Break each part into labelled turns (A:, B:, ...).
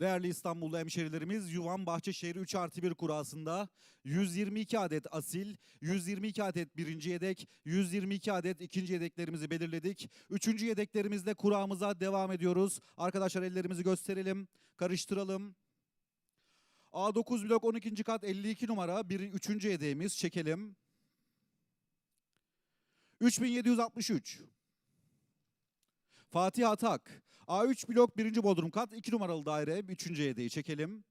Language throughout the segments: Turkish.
A: Değerli İstanbullu hemşerilerimiz Yuvan Bahçeşehir 3 artı 1 kurasında 122 adet asil, 122 adet birinci yedek, 122 adet ikinci yedeklerimizi belirledik. Üçüncü yedeklerimizle kuramıza devam ediyoruz. Arkadaşlar ellerimizi gösterelim, karıştıralım. A9 blok 12. kat 52 numara bir üçüncü yedeğimiz çekelim. 3763. Fatih Atak. A3 blok 1. Bodrum kat 2 numaralı daire 3. yedeği çekelim.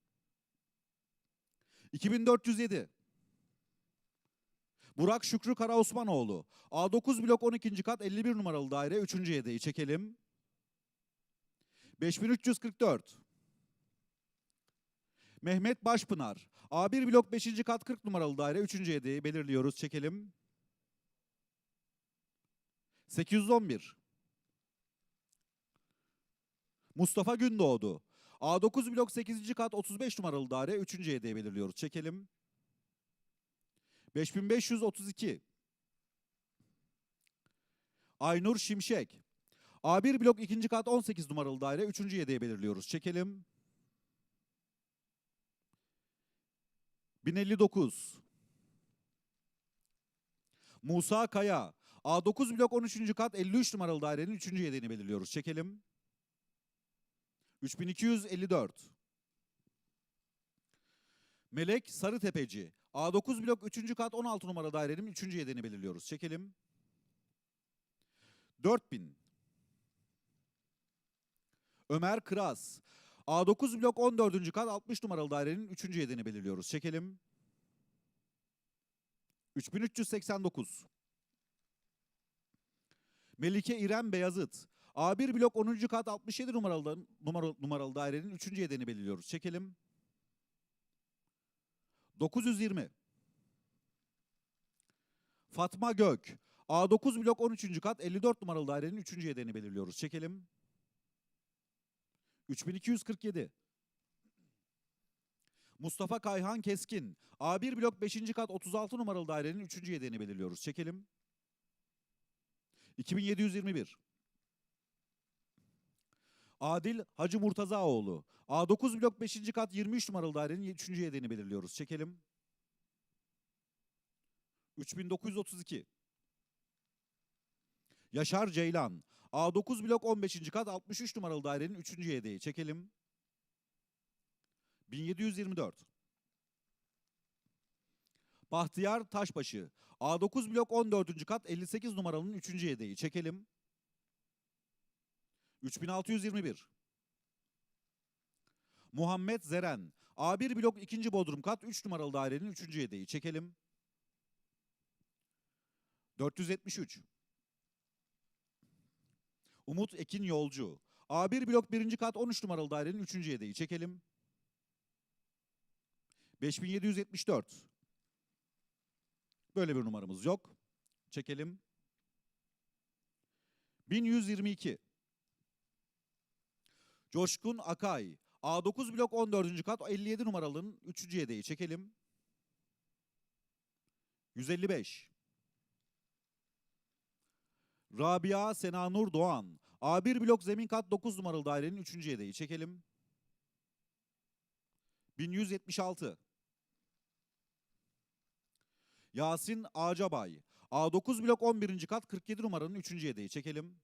A: 2407. Burak Şükrü Kara Osmanoğlu. A9 blok 12. kat 51 numaralı daire 3. yedeği çekelim. 5344. Mehmet Başpınar. A1 blok 5. kat 40 numaralı daire 3. yedeği belirliyoruz çekelim. 811. Mustafa Gündoğdu. A9 blok 8. kat 35 numaralı daire 3. yedeği belirliyoruz. Çekelim. 5532. Aynur Şimşek. A1 blok 2. kat 18 numaralı daire 3. yedeği belirliyoruz. Çekelim. 1059. Musa Kaya. A9 blok 13. kat 53 numaralı dairenin 3. yedeğini belirliyoruz. Çekelim. 3254. Melek Sarıtepeci. A9 blok 3. kat 16 numara dairenin 3. yedeğini belirliyoruz. Çekelim. 4000. Ömer Kıraz. A9 blok 14. kat 60 numaralı dairenin 3. yedeğini belirliyoruz. Çekelim. 3389. Melike İrem Beyazıt. A1 blok 10. kat 67 numaralı numaralı, numaralı dairenin 3. yedeğini belirliyoruz. Çekelim. 920. Fatma Gök. A9 blok 13. kat 54 numaralı dairenin 3. yedeğini belirliyoruz. Çekelim. 3247. Mustafa Kayhan Keskin. A1 blok 5. kat 36 numaralı dairenin 3. yedeğini belirliyoruz. Çekelim. 2721. Adil Hacı Murtazaoğlu. A9 blok 5. kat 23 numaralı dairenin 3. yedeğini belirliyoruz. Çekelim. 3932. Yaşar Ceylan. A9 blok 15. kat 63 numaralı dairenin 3. yedeği çekelim. 1724. Bahtiyar Taşbaşı. A9 blok 14. kat 58 numaralının 3. yedeği çekelim. 3621. Muhammed Zeren. A1 blok 2. bodrum kat 3 numaralı dairenin 3. yedeği çekelim. 473. Umut Ekin Yolcu. A1 blok 1. kat 13 numaralı dairenin 3. yedeği çekelim. 5774. Böyle bir numaramız yok. Çekelim. 1122. Coşkun Akay. A9 blok 14. kat 57 numaralının 3. yedeği çekelim. 155. Rabia Senanur Doğan. A1 blok zemin kat 9 numaralı dairenin 3. yedeği çekelim. 1176. Yasin Ağacabay. A9 blok 11. kat 47 numaranın 3. yedeği çekelim.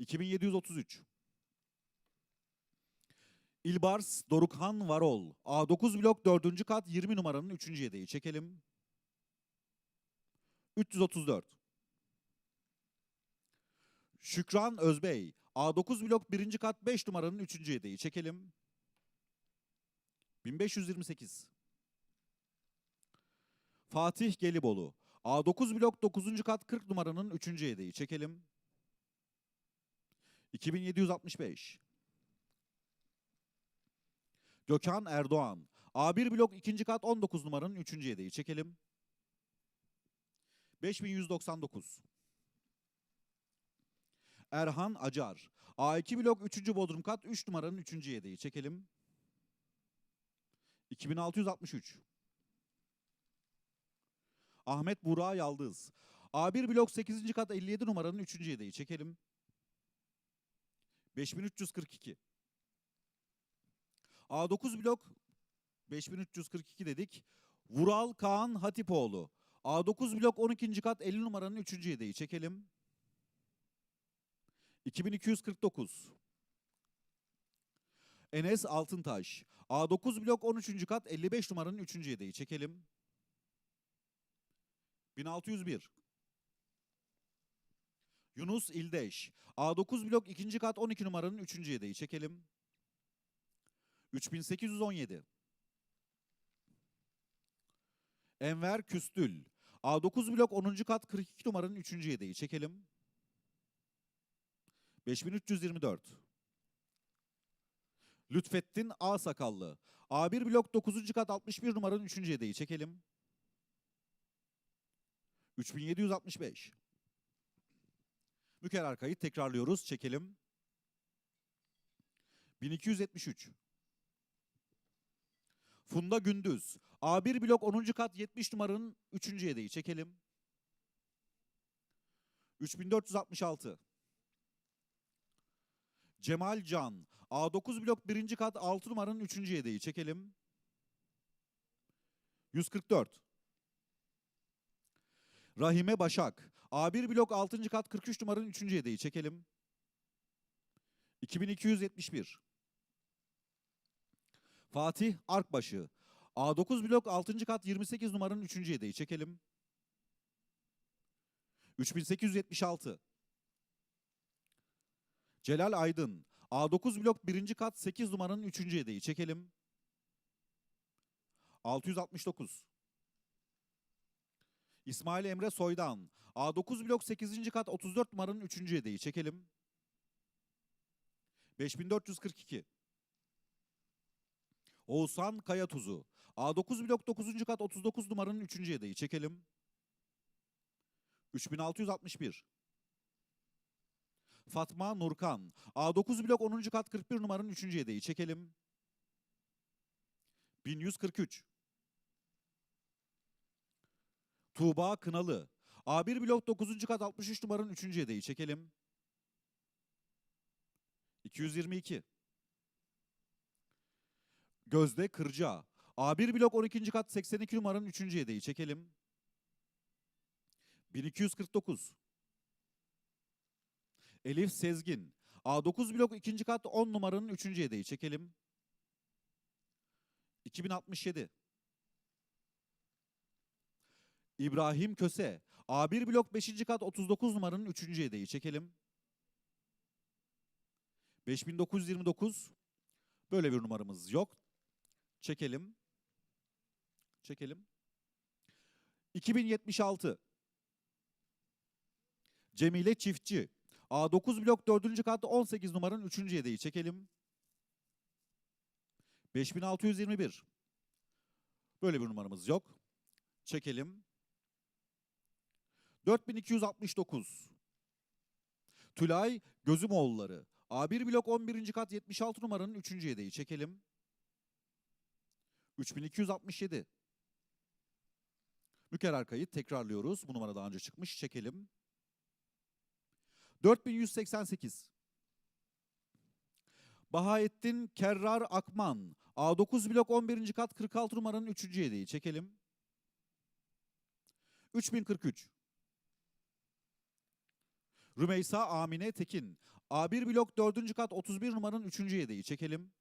A: 2733. İlbars Dorukhan Varol. A9 blok 4. kat 20 numaranın 3. yedeği çekelim. 334. Şükran Özbey. A9 blok 1. kat 5 numaranın 3. yedeği çekelim. 1528. Fatih Gelibolu. A9 blok 9. kat 40 numaranın 3. yedeği çekelim. 2765. Gökhan Erdoğan. A1 blok 2. kat 19 numaranın 3. yedeği çekelim. 5199. Erhan Acar. A2 blok 3. bodrum kat 3 numaranın 3. yedeği çekelim. 2663. Ahmet Burak Yaldız. A1 blok 8. kat 57 numaranın 3. yedeği çekelim. 5342. A9 blok 5342 dedik. Vural Kaan Hatipoğlu. A9 blok 12. kat 50 numaranın 3. yedeği çekelim. 2249. Enes Altıntaş. A9 blok 13. kat 55 numaranın 3. yedeği çekelim. 1601. Yunus İldeş. A9 blok 2. kat 12 numaranın 3. yedeği çekelim. 3817. Enver Küstül. A9 blok 10. kat 42 numaranın 3. yedeği çekelim. 5324. Lütfettin A Sakallı. A1 blok 9. kat 61 numaranın 3. yedeği çekelim. 3765. Mükerrer kayıt tekrarlıyoruz. Çekelim. 1273. Funda Gündüz. A1 blok 10. kat 70 numaranın 3. yedeği çekelim. 3466. Cemal Can. A9 blok 1. kat 6 numaranın 3. yedeği çekelim. 144. Rahime Başak. A1 blok 6. kat 43 numaranın 3. yedeği çekelim. 2271. Fatih Arkbaşı. A9 blok 6. kat 28 numaranın 3. yedeği çekelim. 3876. Celal Aydın. A9 blok 1. kat 8 numaranın 3. yedeği çekelim. 669. İsmail Emre Soydan. A9 blok 8. kat 34 numaranın 3. yedeği çekelim. 5442. Oğuzhan Kayatuzu. A9 blok 9. kat 39 numaranın 3. yedeği çekelim. 3661. Fatma Nurkan. A9 blok 10. kat 41 numaranın 3. yedeği çekelim. 1143. Tuğba Kınalı. A1 blok 9. kat 63 numaranın 3. yedeği çekelim. 222. Gözde Kırca. A1 blok 12. kat 82 numaranın 3. yedeği çekelim. 1249. Elif Sezgin. A9 blok ikinci kat 10 numaranın üçüncü yedeği çekelim. 2067. İbrahim Köse. A1 blok 5. kat 39 numaranın üçüncü yedeği çekelim. 5929. Böyle bir numaramız yok. Çekelim. Çekelim. 2076. Cemile Çiftçi. A9 blok 4. kat 18 numaranın 3. yedeği çekelim. 5621. Böyle bir numaramız yok. Çekelim. 4269. Tülay Gözümoğulları. A1 blok 11. kat 76 numaranın 3. yedeği çekelim. 3267. Mükerrer kayıt tekrarlıyoruz. Bu numara daha önce çıkmış. Çekelim. 4188. Bahaettin Kerrar Akman. A9 blok 11. kat 46 numaranın 3. yedeği. Çekelim. 3043. Rümeysa Amine Tekin. A1 blok 4. kat 31 numaranın 3. yedeği. Çekelim.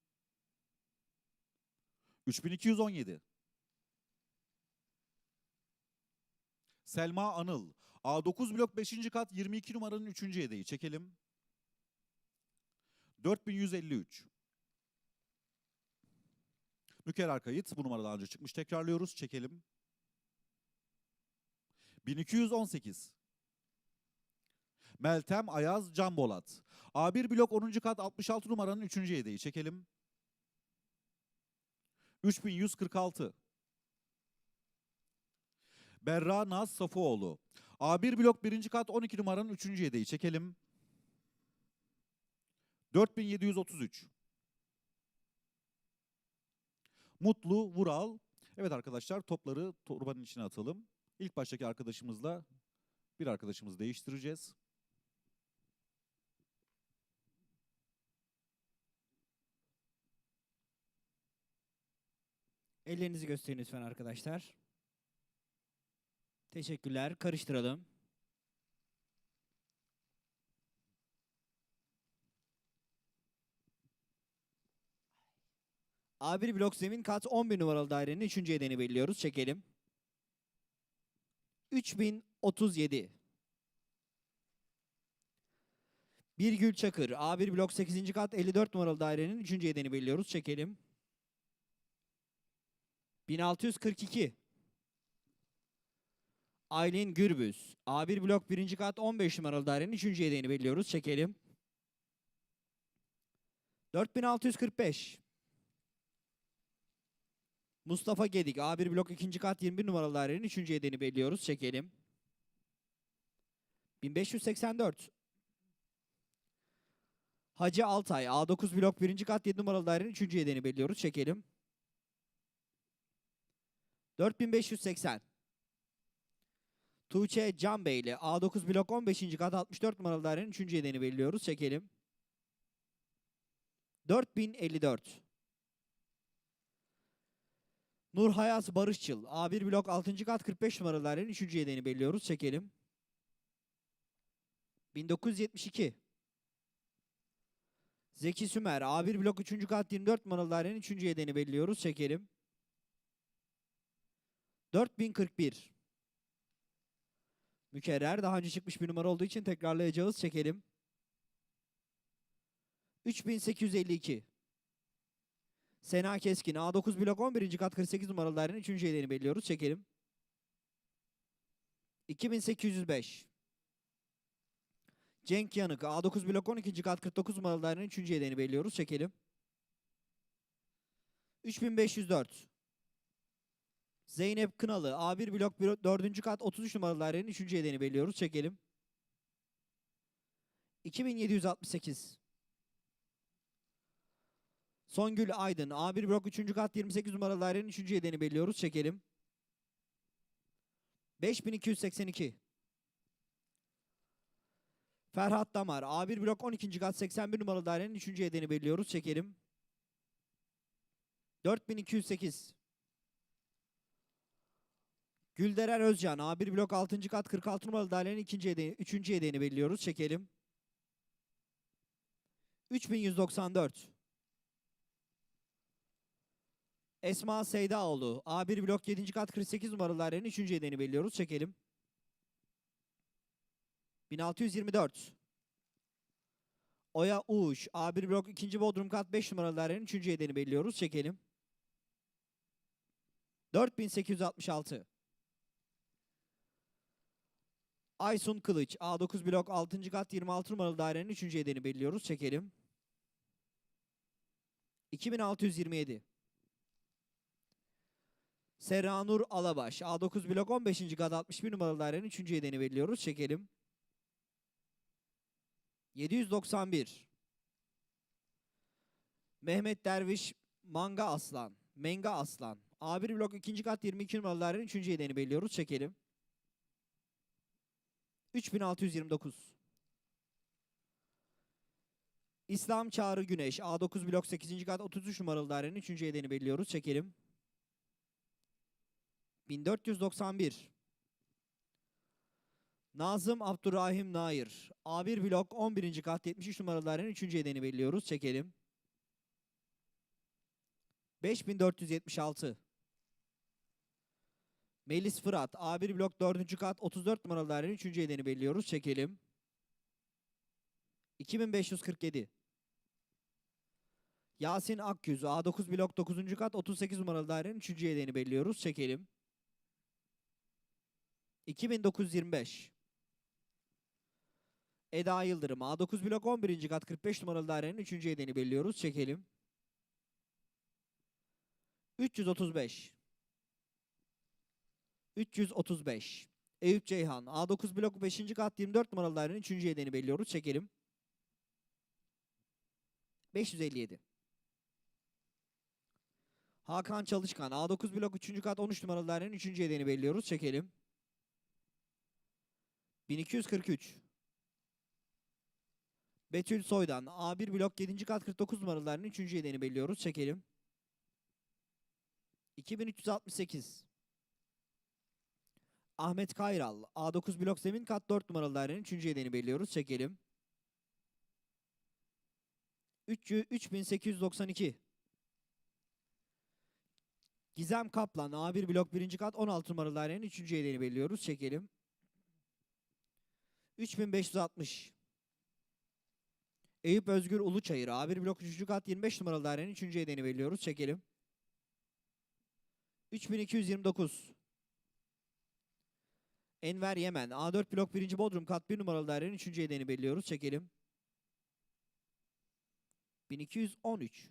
A: 3217. Selma Anıl. A9 blok 5. kat 22 numaranın 3. yedeği. Çekelim. 4153. Mükerrer kayıt. Bu numara daha önce çıkmış. Tekrarlıyoruz. Çekelim. 1218. Meltem Ayaz Canbolat. A1 blok 10. kat 66 numaranın 3. yedeği. Çekelim. 3146. Berra Naz Safoğlu. A1 blok 1. kat 12 numaranın 3. yedeği. Çekelim. 4733. Mutlu Vural. Evet arkadaşlar topları torbanın içine atalım. İlk baştaki arkadaşımızla bir arkadaşımızı değiştireceğiz.
B: Ellerinizi gösterin lütfen arkadaşlar. Teşekkürler. Karıştıralım. A1 blok zemin kat 11 numaralı dairenin 3. yedeğini belirliyoruz. Çekelim. 3037. Birgül Çakır. A1 blok 8. kat 54 numaralı dairenin 3. yedeğini belirliyoruz. Çekelim. 1642. Aylin Gürbüz. A1 blok 1. kat 15 numaralı dairenin 3. yedeğini belirliyoruz. Çekelim. 4645. Mustafa Gedik. A1 blok 2. kat 21 numaralı dairenin 3. yedeğini belirliyoruz. Çekelim. 1584. Hacı Altay. A9 blok 1. kat 7 numaralı dairenin 3. yedeğini belirliyoruz. Çekelim. 4580. Tuğçe Can Beyli A9 blok 15. kat 64 numaralı dairenin 3. yedeğini belirliyoruz. Çekelim. 4054. Nur Hayat Barışçıl A1 blok 6. kat 45 numaralı dairenin 3. yedeğini belirliyoruz. Çekelim. 1972. Zeki Sümer A1 blok 3. kat 24 numaralı dairenin 3. yedeğini belirliyoruz. Çekelim. 4041. Mükerrer daha önce çıkmış bir numara olduğu için tekrarlayacağız. Çekelim. 3852. Sena Keskin A9 blok 11. kat 48 numaralı dairenin 3. yedeğini belirliyoruz. Çekelim. 2805. Cenk Yanık A9 blok 12. kat 49 numaralı dairenin 3. yedeğini belirliyoruz. Çekelim. 3504. Zeynep Kınalı A1 blok 4. kat 33 numaralı dairenin 3. yedeğini belirliyoruz. Çekelim. 2768. Songül Aydın A1 blok 3. kat 28 numaralı dairenin 3. yedeğini belirliyoruz. Çekelim. 5282. Ferhat Damar A1 blok 12. kat 81 numaralı dairenin 3. yedeğini belirliyoruz. Çekelim. 4208. Gülderen Özcan A1 blok 6. kat 46 numaralı dairenin 2. yedeğini, 3. yedeğini belirliyoruz. Çekelim. 3194. Esma Seydaoğlu. A1 blok 7. kat 48 numaralı dairenin 3. yedeğini belirliyoruz. Çekelim. 1624. Oya Uğuş. A1 blok 2. bodrum kat 5 numaralı dairenin 3. yedeğini belirliyoruz. Çekelim. 4866. Aysun Kılıç. A9 blok 6. kat 26 numaralı dairenin 3. yedeğini belirliyoruz. Çekelim. 2627. Serranur Alabaş. A9 blok 15. kat 61 numaralı dairenin 3. yedeğini belirliyoruz. Çekelim. 791. Mehmet Derviş Manga Aslan. Menga Aslan. A1 blok 2. kat 22 numaralı dairenin 3. yedeğini belirliyoruz. Çekelim. 3629. İslam Çağrı Güneş. A9 blok 8. kat 33 numaralı dairenin 3. yedeğini belirliyoruz. Çekelim. 1491. Nazım Abdurrahim Nair. A1 blok 11. kat 73 numaralı dairenin 3. yedeğini belirliyoruz. Çekelim. 5476. Melis Fırat. A1 blok 4. kat 34 numaralı dairenin 3. yedeğini belirliyoruz. Çekelim. 2547. Yasin Akgüz. A9 blok 9. kat 38 numaralı dairenin 3. yedeğini belirliyoruz. Çekelim. 2925. Eda Yıldırım. A9 blok 11. kat 45 numaralı dairenin 3. yedeğini belirliyoruz. Çekelim. 335. 335. Eyüp Ceyhan. A9 blok 5. kat 24 numaralı dairenin 3. yedeğini belirliyoruz. Çekelim. 557. Hakan Çalışkan. A9 blok 3. kat 13 numaralı dairenin 3. yedeğini belirliyoruz. Çekelim. 1243. Betül Soydan. A1 blok 7. kat 49 numaralı dairenin 3. yedeğini belirliyoruz. Çekelim. 2368. Ahmet Kayral. A9 blok zemin kat 4 numaralı dairenin 3. yedeğini belirliyoruz. Çekelim. 300 3892. Gizem Kaplan. A1 blok 1. kat 16 numaralı dairenin 3. yedeğini belirliyoruz. Çekelim. 3560. Eyüp Özgür Uluçayır. A1 blok 3. kat 25 numaralı dairenin 3. yedeğini belirliyoruz. Çekelim. 3229. Enver Yemen. A4 blok 1. Bodrum kat 1 numaralı dairenin 3. yedeğini belirliyoruz. Çekelim. 1213.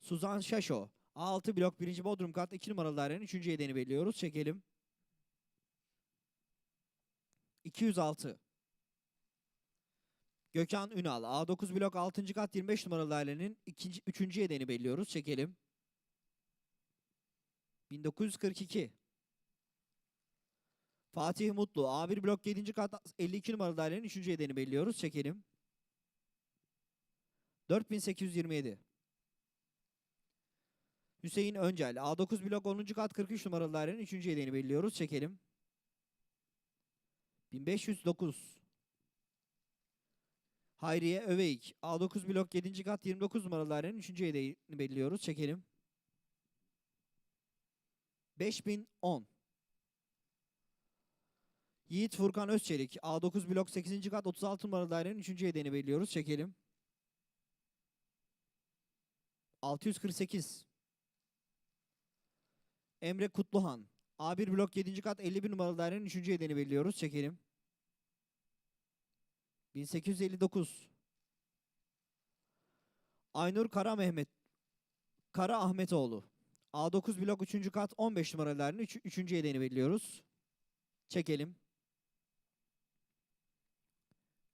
B: Suzan Şaşo. A6 blok 1. Bodrum kat 2 numaralı dairenin 3. yedeğini belirliyoruz. Çekelim. 206. Gökhan Ünal. A9 blok 6. kat 25 numaralı dairenin 2. 3. yedeğini belirliyoruz. Çekelim. 1942. Fatih Mutlu. A1 blok 7. kat 52 numaralı dairenin 3. yedeğini belirliyoruz. Çekelim. 4827. Hüseyin Öncel. A9 blok 10. kat 43 numaralı dairenin 3. yedeğini belirliyoruz. Çekelim. 1509. Hayriye Öveyik. A9 blok 7. kat 29 numaralı dairenin 3. yedeğini belirliyoruz. Çekelim. 5010. Yiğit Furkan Özçelik. A9 blok 8. kat 36 numaralı dairenin 3. yedeğini belirliyoruz. Çekelim. 648. Emre Kutluhan. A1 blok 7. kat 51 numaralı dairenin 3. yedeğini belirliyoruz. Çekelim. 1859. Aynur Kara Mehmet Kara Ahmetoğlu. A9 blok 3. kat 15 numaralı dairenin 3. 3. yedeğini belirliyoruz. Çekelim.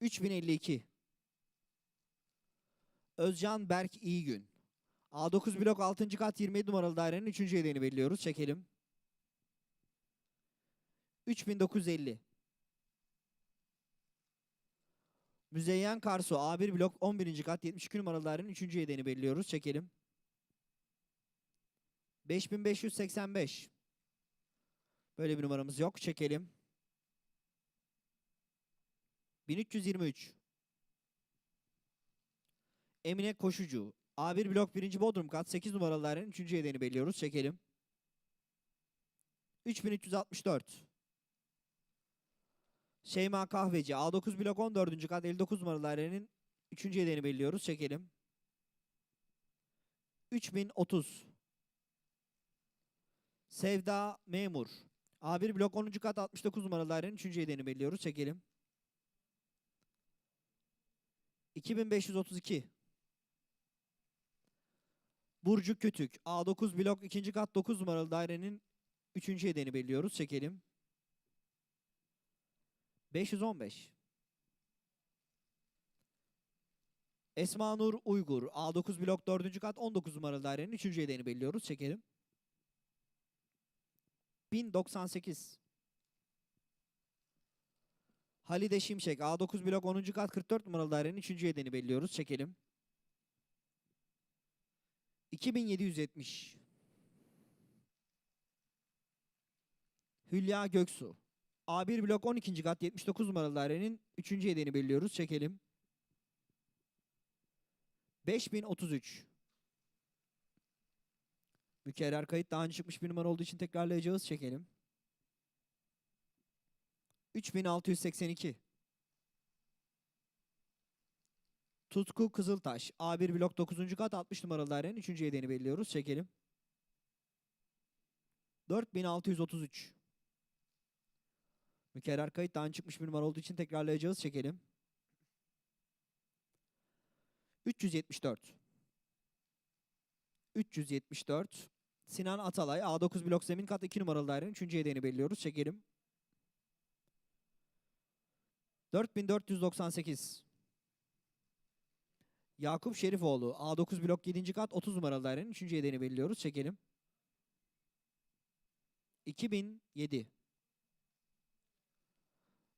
B: 3052. Özcan Berk İyigün. A9 blok 6. kat 27 numaralı dairenin 3. yedeğini belirliyoruz. Çekelim. 3950. Müzeyyen Karsu A1 blok 11. kat 72 numaralı dairenin 3. yedeğini belirliyoruz. Çekelim. 5585. Böyle bir numaramız yok. Çekelim. 1323. Emine Koşucu. A1 blok 1. Bodrum kat 8 numaralı dairenin 3. yedeğini belirliyoruz. Çekelim. 3364. Şeyma Kahveci. A9 blok 14. kat 59 numaralı dairenin 3. yedeğini belirliyoruz. Çekelim. 3030. Sevda Memur. A1 blok 10. kat 69 numaralı dairenin 3. yedeğini belirliyoruz. Çekelim. 2532. Burcu Kütük. A9 blok 2. kat 9 numaralı dairenin 3. yedeğini belirliyoruz. Çekelim. 515. Esma Nur Uygur. A9 blok 4. kat 19 numaralı dairenin 3. yedeğini belirliyoruz. Çekelim. 1098. Halide Şimşek. A9 blok 10. kat 44 numaralı dairenin 3. yedeğini belirliyoruz. Çekelim. 2770. Hülya Göksu. A1 blok 12. kat 79 numaralı dairenin 3. yedeğini belirliyoruz. Çekelim. 5033. Mükerrer kayıt daha önce çıkmış bir numara olduğu için tekrarlayacağız. Çekelim. 3682. Tutku Kızıltaş. A1 blok 9. kat 60 numaralı dairenin 3. yedeğini belirliyoruz. Çekelim. 4633. Mükerrer kayıt daha çıkmış bir numara olduğu için tekrarlayacağız. Çekelim. 374. 374. Sinan Atalay. A9 blok zemin kat 2 numaralı dairenin 3. yedeğini belirliyoruz. Çekelim. 4498. Yakup Şerifoğlu. A9 blok 7. kat 30 numaralı dairenin 3. yedeğini belirliyoruz. Çekelim. 2007.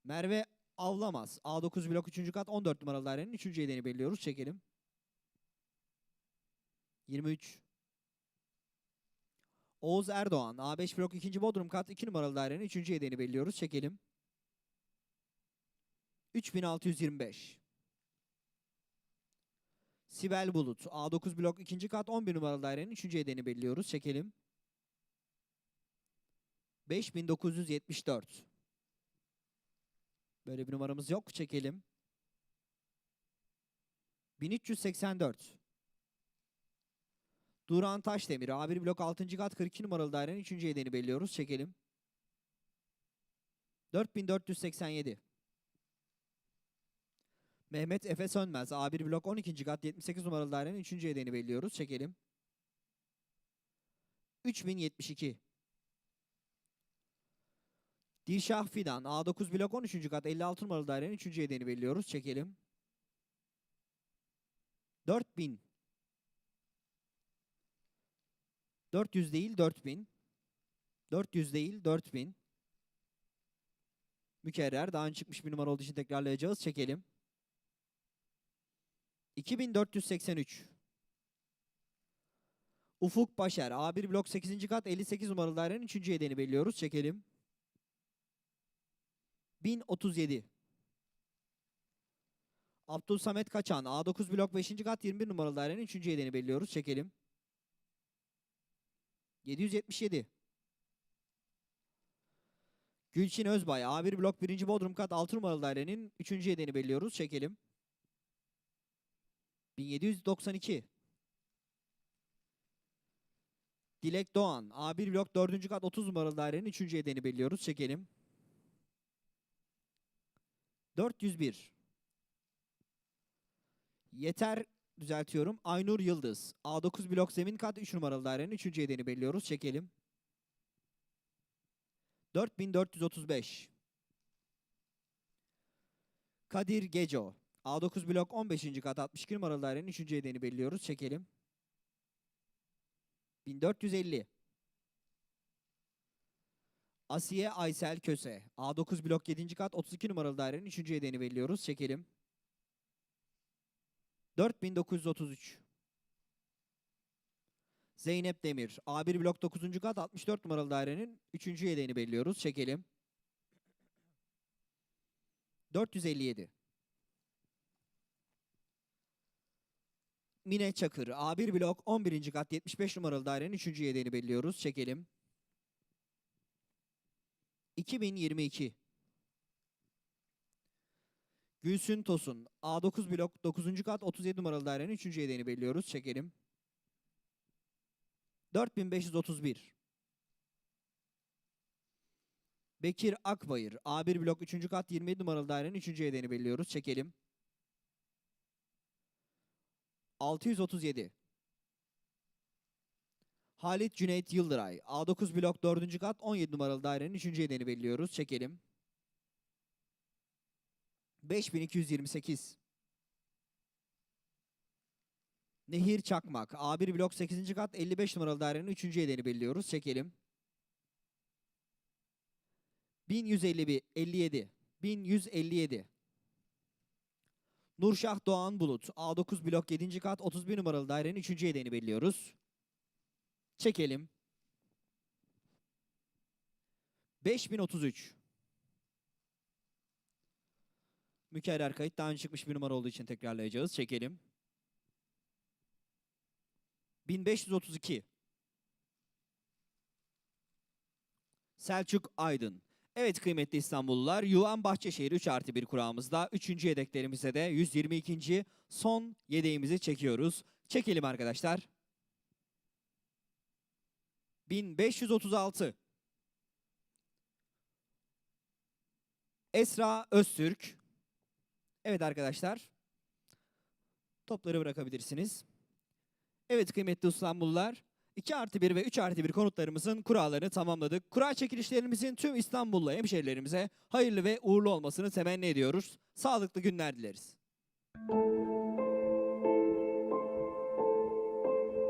B: Merve Avlamaz. A9 blok 3. kat 14 numaralı dairenin 3. yedeğini belirliyoruz. Çekelim. 23. Oğuz Erdoğan. A5 blok 2. Bodrum kat 2 numaralı dairenin 3. yedeğini belirliyoruz. Çekelim. 3625. Sibel Bulut. A9 blok 2. kat 11 numaralı dairenin 3. yedeğini belirliyoruz. Çekelim. 5974. Böyle bir numaramız yok. Çekelim. 1384. Duran Taşdemir. A1 blok 6. kat 42 numaralı dairenin 3. yedeğini belirliyoruz. Çekelim. 4487. Mehmet Efe Sönmez. A1 blok 12. kat 78 numaralı dairenin 3. yedeğini belirliyoruz. Çekelim. 3072. Dilşah Fidan. A9 blok 13. kat 56 numaralı dairenin 3. yedeğini belirliyoruz. Çekelim. 4000. 400 değil 4000. 400 değil 4000. Mükerrer. Daha önce çıkmış bir numara olduğu için tekrarlayacağız. Çekelim. 2483. Ufuk Başer. A1 blok 8. kat 58 numaralı dairenin 3. yedeğini belirliyoruz. Çekelim. 1037. Abdül Samet Kaçan. A9 blok 5. kat 21 numaralı dairenin 3. yedeğini belirliyoruz. Çekelim. 777. Gülçin Özbay. A1 blok 1. Bodrum kat 6 numaralı dairenin 3. yedeğini belirliyoruz. Çekelim. 1792. Dilek Doğan. A1 blok 4. kat 30 numaralı dairenin 3. yedeğini belirliyoruz. Çekelim. 401. Yeter düzeltiyorum. Aynur Yıldız. A9 blok zemin kat 3 numaralı dairenin 3. yedeğini belirliyoruz. Çekelim. 4435. Kadir Geco. A9 blok 15. kat 62 numaralı dairenin 3. yedeğini belirliyoruz. Çekelim. 1450. Asiye Aysel Köse. A9 blok 7. kat 32 numaralı dairenin 3. yedeğini belirliyoruz. Çekelim. 4933. Zeynep Demir. A1 blok 9. kat 64 numaralı dairenin 3. yedeğini belirliyoruz. Çekelim. 457. Mine Çakır. A1 blok 11. kat 75 numaralı dairenin 3. yedeğini belirliyoruz. Çekelim. 2022. Gülsün Tosun. A9 blok 9. kat 37 numaralı dairenin 3. yedeğini belirliyoruz. Çekelim. 4531. Bekir Akbayır. A1 blok 3. kat 27 numaralı dairenin 3. yedeğini belirliyoruz. Çekelim. 637. Halit Cüneyt Yıldıray. A9 blok 4. kat 17 numaralı dairenin 3. yedeğini belirliyoruz. Çekelim. 5228. Nehir Çakmak. A1 blok 8. kat 55 numaralı dairenin 3. yedeğini belirliyoruz. Çekelim. 1151 57 1157 Nurşah Doğan Bulut A9 blok 7. kat 31 numaralı dairenin 3. yedeğini belirliyoruz. Çekelim. 5033 Mükerrer kayıt daha önce çıkmış bir numara olduğu için tekrarlayacağız. Çekelim. 1532 Selçuk Aydın. Evet kıymetli İstanbullular, Yuvan Bahçeşehir 3 artı 1 kurağımızda 3. yedeklerimize de 122. son yedeğimizi çekiyoruz. Çekelim arkadaşlar. 1536 Esra Öztürk. Evet arkadaşlar. Topları bırakabilirsiniz. Evet kıymetli İstanbullular. 2 artı 1 ve 3 artı 1 konutlarımızın kurallarını tamamladık. Kura çekilişlerimizin tüm İstanbullu hemşehrilerimize hayırlı ve uğurlu olmasını temenni ediyoruz. Sağlıklı günler dileriz.